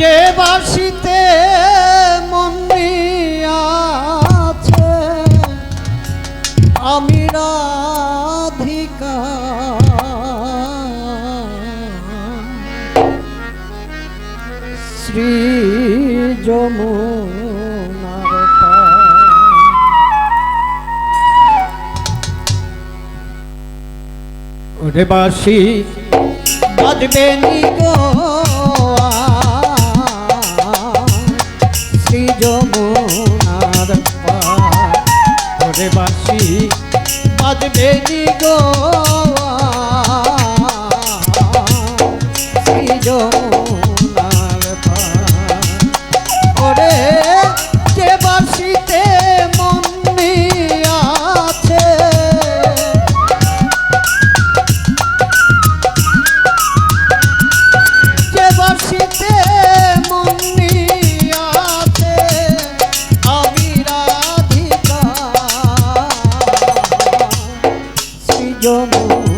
যে বাসিতে মন্দি আছে আমি রাধিকা শ্রী যমুনার। ওরে বাসি বাজবে নি যমুনার পার। শ্রী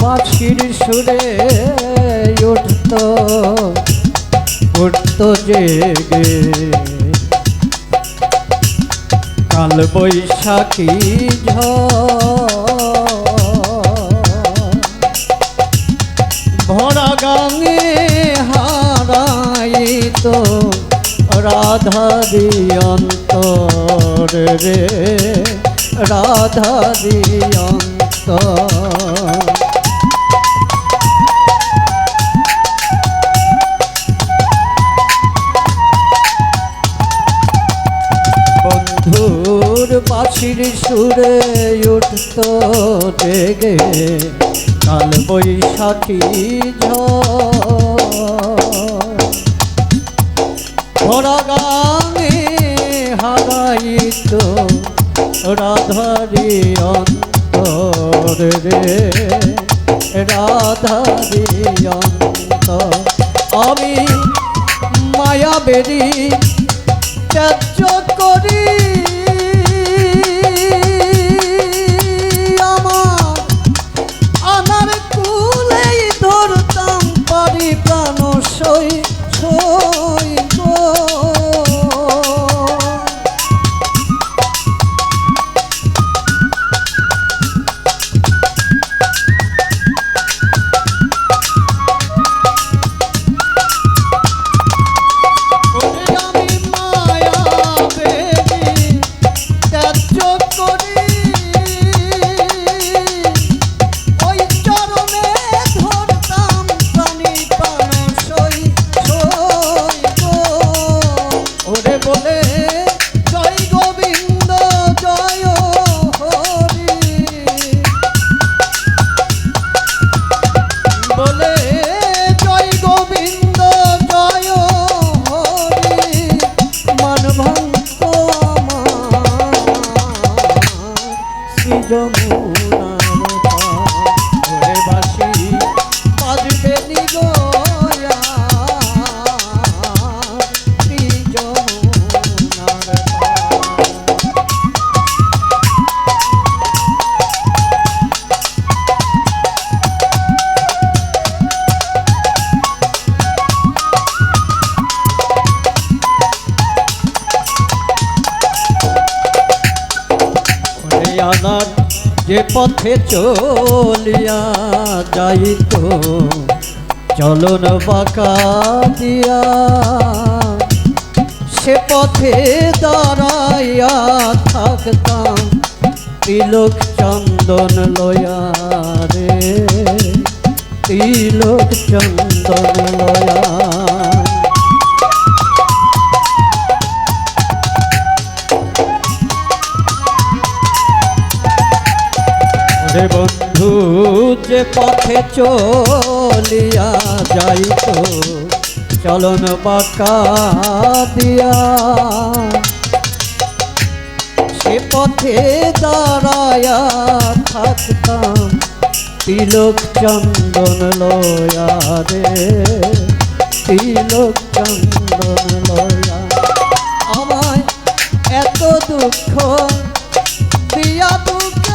পাখির সুরে উঠত উঠত জেগে। কাল বৈশাখী ভরা গাঙে হারাইত, রাধা অন্তর রে রাধারি অন্তর বাঁশির সুরে উঠত জেগে, কাল বৈশাখী ঝরা গানে হারাইত রাধারি অন্তর রে, রাধারি অন্তর। আমি মায়া বেরি ত্যায্য করি পথে চলিয়া যাইত চলন বাঁকা দিয়া। সে পথে দাঁড়াইয়া থাকতাম, তিলক চন্দন লয়া রে, তিলক চন্দন লয়া যে পথে চলিয়া যাইত, চলন বাঁকা দিয়া। সে পথে দাঁড়ায়া থাকতাম, তিলক চন্দন লয়া রে। তিলক চন্দন লয়া আমায় এত দুঃখ, দিয়া বুকে